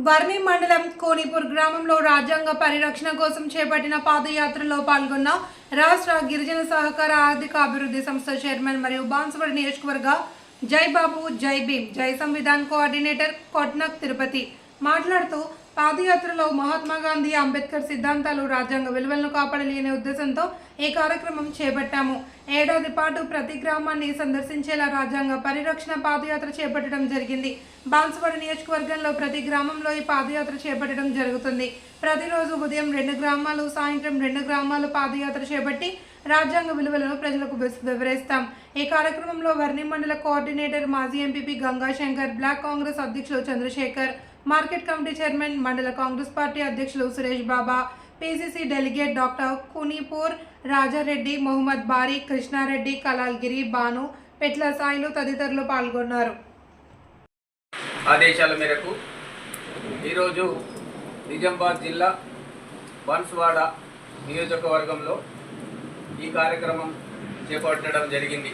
వర్ణి మండలం కోనిపూర్ గ్రామంలో రాజ్యాంగ పరిరక్షణ కోసం చేపట్టిన పాదయాత్రలో పాల్గొన్న రాష్ట్ర గిరిజన సహకార ఆర్థిక అభివృద్ధి సంస్థ చైర్మన్ మరియు బాన్సువాడ నియోజకవర్గ జై బాబు జై భీమ్ జై సంవిధాన్ కోఆర్డినేటర్ కొట్నక్ తిరుపతి మాట్లాడుతూ పాదయాత్రలో మహాత్మా గాంధీ అంబేద్కర్ సిద్ధాంతాలు రాజ్యాంగ విలువలను కాపాడలేని ఉద్దేశంతో ఈ కార్యక్రమం చేపట్టాము. ఏడాది పాటు ప్రతి గ్రామాన్ని సందర్శించేలా రాజ్యాంగ పరిరక్షణ పాదయాత్ర చేపట్టడం జరిగింది. బాన్సువాడ నియోజకవర్గంలో ప్రతి గ్రామంలో ఈ పాదయాత్ర చేపట్టడం జరుగుతుంది. ప్రతిరోజు ఉదయం రెండు గ్రామాలు సాయంత్రం రెండు గ్రామాలు పాదయాత్ర చేపట్టి రాజ్యాంగ విలువలను ప్రజలకు వివరిస్తాం. ఈ కార్యక్రమంలో వర్ణి మండల కోఆర్డినేటర్ మాజీ ఎంపీపీ గంగాశంకర్ బ్లాక్ కాంగ్రెస్ అధ్యక్షులు చంద్రశేఖర్ మార్కెట్ కమిటీ చైర్మన్ మండల కాంగ్రెస్ పార్టీ అధ్యక్షులు Suresh Baba PCC delegate doctor Kunipur Raja Reddy Mohammed Bari Krishna Reddy Kalalgiri Banu పెట్ల సాయిలు తదితరులు పాల్గొన్నారు. ఆదేశాల మేరకు ఈరోజు నిజామాబాద్ జిల్లా బన్స్వాడ నియోజకవర్గంలో ఈ కార్యక్రమం చేపట్టడం జరిగింది.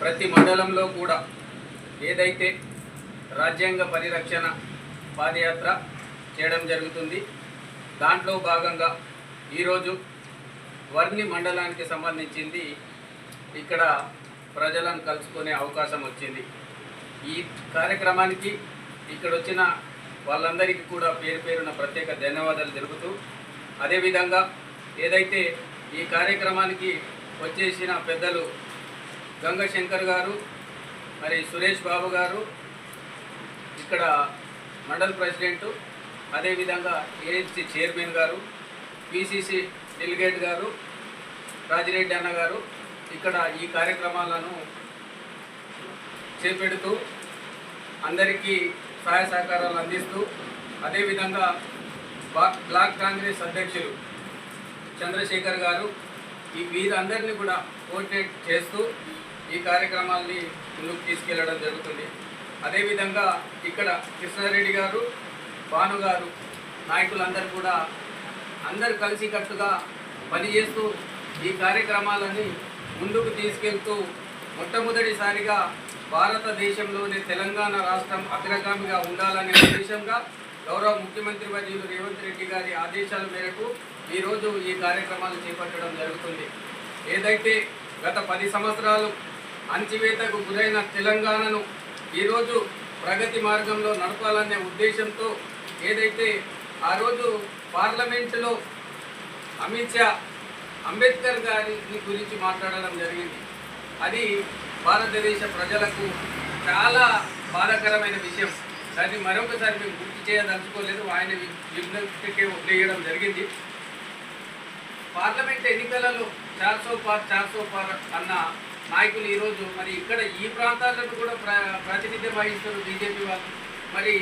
ప్రతి మండలంలో కూడా ఏదైతే రాజ్యాంగ పరిరక్షణ పాదయాత్ర చేయడం జరుగుతుంది. దాంట్లో భాగంగా ఈరోజు వర్ణి మండలానికి సంబంధించింది ఇక్కడ ప్రజలను కలుసుకునే అవకాశం వచ్చింది. ఈ కార్యక్రమానికి ఇక్కడ వచ్చిన వాళ్ళందరికీ కూడా పేరు పేరున ప్రత్యేక ధన్యవాదాలు తెలుపుతూ అదేవిధంగా ఏదైతే ఈ కార్యక్రమానికి వచ్చేసిన పెద్దలు గంగశంకర్ గారు మరి సురేష్ బాబు గారు ఇక్కడ మండల్ ప్రెసిడెంట్ అదేవిధంగా ఏఎన్సీ చైర్మన్ గారు పిసిసి డెలిగేట్ గారు రాజిరెడ్డి అన్న గారు ఇక్కడ ఈ కార్యక్రమాలను చేపెడుతూ అందరికీ సహాయ సహకారాలు అందిస్తూ అదేవిధంగా బ్లాక్ బ్లాక్ కాంగ్రెస్ అధ్యక్షులు చంద్రశేఖర్ గారు ఈ వీరందరినీ కూడా కోఆర్డినేట్ చేస్తూ ఈ కార్యక్రమాల్ని ముందుకు తీసుకెళ్ళడం జరుగుతుంది. అదేవిధంగా ఇక్కడ కృష్ణారెడ్డి గారు భాను గారు నాయకులందరూ కూడా అందరు కలిసికట్టుగా పనిచేస్తూ ఈ కార్యక్రమాలని ముందుకు తీసుకెళ్తూ మొట్టమొదటిసారిగా భారతదేశంలోనే తెలంగాణ రాష్ట్రం అగ్రగామిగా ఉండాలనే ఉద్దేశంగా గౌరవ ముఖ్యమంత్రి వర్యులు రేవంత్ రెడ్డి గారి ఆదేశాల మేరకు ఈరోజు ఈ కార్యక్రమాలు చేపట్టడం జరుగుతుంది. ఏదైతే గత పది సంవత్సరాలు అంచివేతకు గురైన తెలంగాణను ఈరోజు ప్రగతి మార్గంలో నడపాలనే ఉద్దేశంతో ఏదైతే ఆ రోజు పార్లమెంటులో అమిత్ షా అంబేద్కర్ గారి గురించి మాట్లాడడం జరిగింది. అది భారతదేశ ప్రజలకు చాలా బాధాకరమైన విషయం. దాన్ని మరొకసారి మేము గుర్తు చేయదలుచుకోలేదు. ఆయన విజ్ఞప్తికే వదిలేయడం జరిగింది. పార్లమెంట్ ఎన్నికలలో చార్సో పార్ చార్సో పార్ అన్న నాయకులు ఈరోజు మరి ఇక్కడ ఈ ప్రాంతాలను కూడా ప్ర ప్రాతినిధ్యం వహిస్తారు బీజేపీ వాళ్ళు. మరి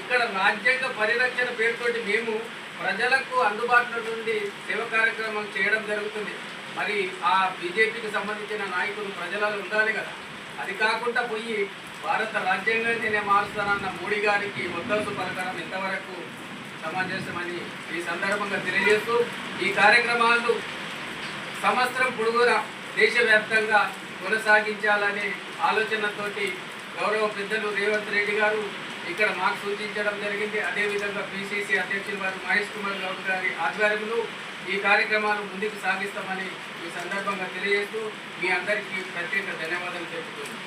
ఇక్కడ రాజ్యాంగ పరిరక్షణ పేరుతోటి మేము ప్రజలకు అందుబాటులో నుండి సేవ కార్యక్రమం చేయడం జరుగుతుంది. మరి ఆ బీజేపీకి సంబంధించిన నాయకులు ప్రజలలో ఉండాలి కదా. అది కాకుండా పోయి భారత రాజ్యాంగాన్ని నేను మారుస్తానన్న మోడీ గారికి మొద్దస్తు పలకడం ఇంతవరకు సమంజసమని ఈ సందర్భంగా తెలియజేస్తూ ఈ కార్యక్రమాలు సంవత్సరం పొడుగురా దేశవ్యాప్తంగా కొనసాగించాలనే ఆలోచనతోటి గౌరవ పెద్దలు రేవంత్ రెడ్డి గారు ఇక్కడ మాకు సూచించడం జరిగింది. అదేవిధంగా పిసిసి అధ్యక్షులు వారు మహేష్ కుమార్ గౌడ్ గారి ఆధ్వర్యంలో ఈ కార్యక్రమాలు ముందుకు సాగిస్తామని ఈ సందర్భంగా తెలియజేస్తూ మీ అందరికీ ప్రత్యేక ధన్యవాదాలు తెలుపుతున్నాను.